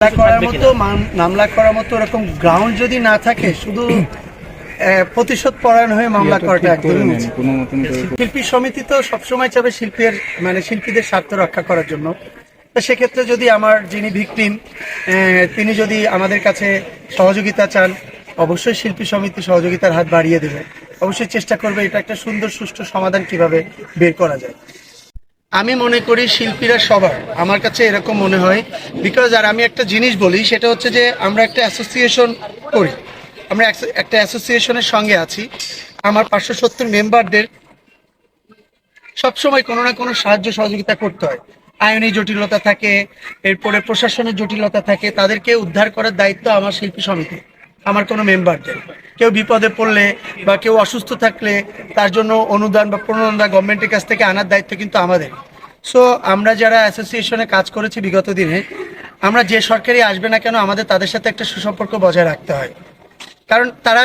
মামলা করার মতো মামলা করার মতো এরকম গ্রাউন্ড যদি না থাকে শুধু আহ, প্রতিশোধ পরায়ণ হয়ে মামলা করাটা একদমই শিল্পী সমিতি তো সবসময় চাবে শিল্পের মানে শিল্পীদের স্বার্থ রক্ষা করার জন্য। সেক্ষেত্রে যদি আমার যিনি ভিকটিম তিনি যদি আমাদের কাছে সহযোগিতা চান অবশ্যই শিল্পী সমিতি সহযোগিতার হাত বাড়িয়ে দেবে। অবশ্যই চেষ্টা করবে এটা একটা সুন্দর সুষ্ঠু সমাধান কীভাবে বের করা যায়। আমি মনে করি শিল্পীরা সবার, আমার কাছে এরকম মনে হয়। বিকজ আর আমি একটা জিনিস বলি, সেটা হচ্ছে যে আমরা একটা অ্যাসোসিয়েশন করি। আমরা একটা- অ্যাসোসিয়েশনের সঙ্গে আছি। আমার পাঁচশো সত্তর মেম্বারদের সবসময় কোনো না কোনো সাহায্য সহযোগিতা করতে হয়। আইনি জটিলতা থাকে, এরপরে প্রশাসনের জটিলতা থাকে, তাদেরকে উদ্ধার করার দায়িত্ব আমার শিল্পী সমিতি আমার কোনো মেম্বারদের কেউ বিপদে পড়লে বা কেউ অসুস্থ থাকলে তার জন্য অনুদান বা প্রণোদন গভর্নমেন্টের কাছ থেকে আনার দায়িত্ব কিন্তু আমাদের। সো আমরা যারা অ্যাসোসিয়েশনে কাজ করেছি বিগত দিনে, আমরা যে সরকারি আসবে না কেন আমাদের তাদের সাথে একটা সুসম্পর্ক বজায় রাখতে হয়। কারণ তারা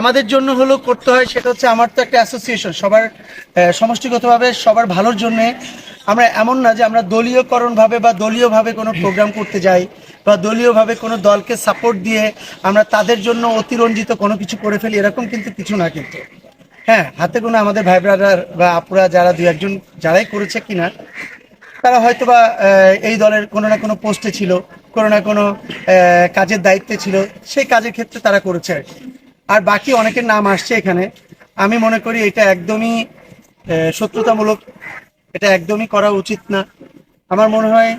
আমাদের জন্য হলো করতে হয় সেটা হচ্ছে আমার তো একটা অ্যাসোসিয়েশন সবার সমষ্টিগতভাবে সবার ভালোর জন্য আমরা এমন না যে আমরা দলীয়করণভাবে বা দলীয়ভাবে কোনো প্রোগ্রাম করতে যাই বা দলীয়ভাবে কোনো দলকে সাপোর্ট দিয়ে আমরা তাদের জন্য অতিরঞ্জিত কোনো কিছু করে ফেলি, এরকম কিন্তু কিছু না কিন্তু। হ্যাঁ হাতে কোনো আমাদের ভাই ব্রাদার বা আপুরা যারা দু একজন, যারাই করেছে কিনা, তারা হয়তো বা এই দলের কোনো না কোনো পোস্টে ছিল, কোনো না কোনো কাজের দায়িত্বে ছিল, সেই কাজের ক্ষেত্রে তারা করেছে আর বাকি অনেকের নাম আসছে এখানে। আমি মনে করি এটা একদমই শত্রুতামূলক এটা একদমই করা উচিত না। আমার মনে হয়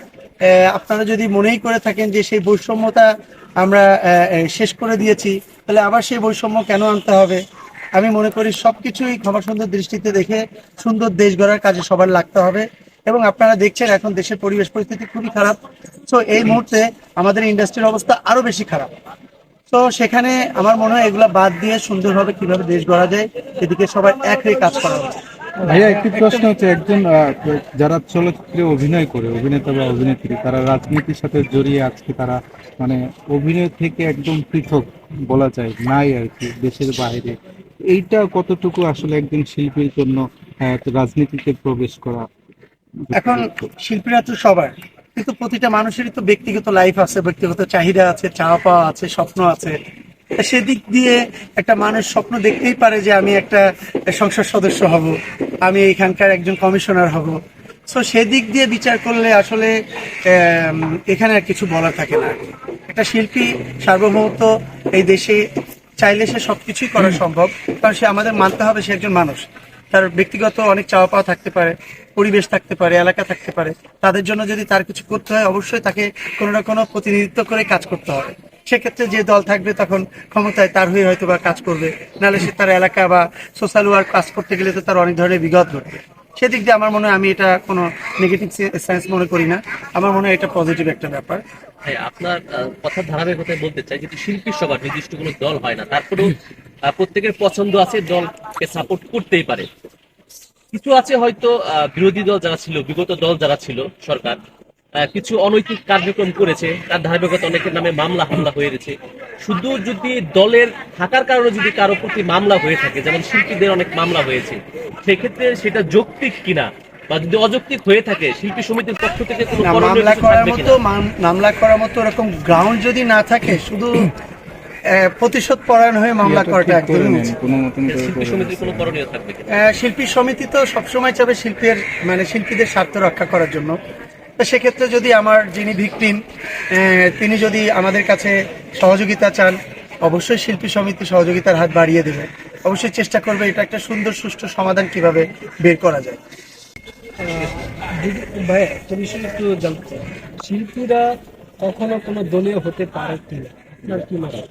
আপনারা যদি মনেই করে থাকেন যে সেই বৈষম্যতা আমরা শেষ করে দিয়েছি, তাহলে আবার সেই বৈষম্য কেন আনতে হবে? আমি মনে করি সবকিছুই ক্ষমা সুন্দর দৃষ্টিতে দেখে সুন্দর দেশ গড়ার কাজে সবার লাগতে হবে। এবং আপনারা দেখছেন এখন দেশের পরিবেশ পরিস্থিতি খুবই খারাপ। তো এই মুহূর্তে আমাদের ইন্ডাস্ট্রির অবস্থা আরও বেশি খারাপ। তো সেখানে আমার মনে হয় এগুলা বাদ দিয়ে সুন্দরভাবে কীভাবে দেশ গড়া যায়, এদিকে সবাই এক হয়ে কাজ করা উচিত। ভাইয়া, একটি প্রশ্ন হচ্ছে, একজন যারা চলচ্চিত্রে অভিনয় করে, অভিনেতা বা অভিনেত্রী, তারা রাজনীতির সাথে জড়িয়ে আজকে তারা মানে অভিনয় থেকে একদম পৃথক বলা যায়, নাই আর কি, দেশের বাইরে। এইটা কতটুকু আসলে একজন শিল্পীর জন্য রাজনীতিতে প্রবেশ করা এখন শিল্পীরা তো সবার, কিন্তু প্রতিটা মানুষেরই তো ব্যক্তিগত লাইফ আছে, ব্যক্তিগত চাহিদা আছে চাওয়া পাওয়া আছে, স্বপ্ন আছে। সেদিক দিয়ে একটা মানুষ স্বপ্ন দেখতেই পারে যে আমি একটা সংসদ সদস্য হব, আমি এখানকার একজন কমিশনার হব। সো সেদিক দিয়ে বিচার করলে আসলে এখানে আর কিছু বলার থাকে না। একটা শিল্পী সার্বভৌমত্ব এই দেশে চাইলে সে সবকিছুই করা সম্ভব, কারণ সে আমাদের মানতে হবে সে একজন মানুষ। তার ব্যক্তিগত অনেক চাওয়া পাওয়া থাকতে পারে, পরিবেশ থাকতে পারে, এলাকা থাকতে পারে। তাদের জন্য যদি তার কিছু করতে হয়, অবশ্যই তাকে কোনো না কোনো প্রতিনিধিত্ব করে কাজ করতে হবে। সেক্ষেত্রে যে দল থাকবে তখন ক্ষমতায় তার হয়ে হয়তো বা কাজ করবে। নাহলে সে তার এলাকা বা সোশ্যাল ওয়ার্ক কাজ করতে গেলে তো তার অনেক ধরনের বিঘত ঘটবে। সেদিক দিয়ে আমার মনে হয় আমি এটা কোনো নেগেটিভ সেন্স মনে করি না। আমার মনে হয় এটা পজিটিভ একটা ব্যাপার। আপনার কথার ধারাবাহিকতায় বলতে চাই যেহেতু শিল্পী সবার নির্দিষ্ট কোনো দল হয় না, তারপরেও প্রত্যেকের পছন্দ আছে দলকে সাপোর্ট করতেই পারে। কিছু আছে হয়তো বিরোধী দল যারা ছিল, বিগত দল যারা ছিল সরকার কিছু অনৈতিক কার্যক্রম করেছে। তার ধারাবাহিকতা অনেকের নামে মামলা হামলা হয়ে গেছে। শুধু যদি দলের থাকার কারণে যদি কারও প্রতি মামলা হয়ে থাকে যেমন শিল্পীদের অনেক মামলা হয়েছে সেক্ষেত্রে সেটা যৌক্তিক কিনা বা যদি অযৌক্তিক হয়ে থাকে শিল্পী সমিতির পক্ষ থেকে কোনো মামলা করার মতো মামলা করার মতো এরকম গ্রাউন্ড যদি না থাকে শুধু আহ, প্রতিশোধ পরায়ণ হয়ে মামলা করাটা একদমই উচিত। কোনো মতন করে শিল্পী সমিতির কোনো করণীয় থাকবে কিনা? আহ, শিল্পী সমিতি তো সবসময় চাবে শিল্পের মানে শিল্পীদের স্বার্থ রক্ষা করার জন্য। তো সেক্ষেত্রে যদি আমার যিনি ভিকটিম তিনি যদি আমাদের কাছে সহযোগিতা চান অবশ্যই শিল্পী সমিতি সহযোগিতার হাত বাড়িয়ে দেবে। অবশ্যই চেষ্টা করবে এটা একটা সুন্দর সুষ্ঠু সমাধান কীভাবে বের করা যায়। ভাই একটা বিষয় একটু জানতে চাই। শিল্পীরা কখনো কোনো দলীয় হতে পারে কিনা? আপনার কি মনে হয়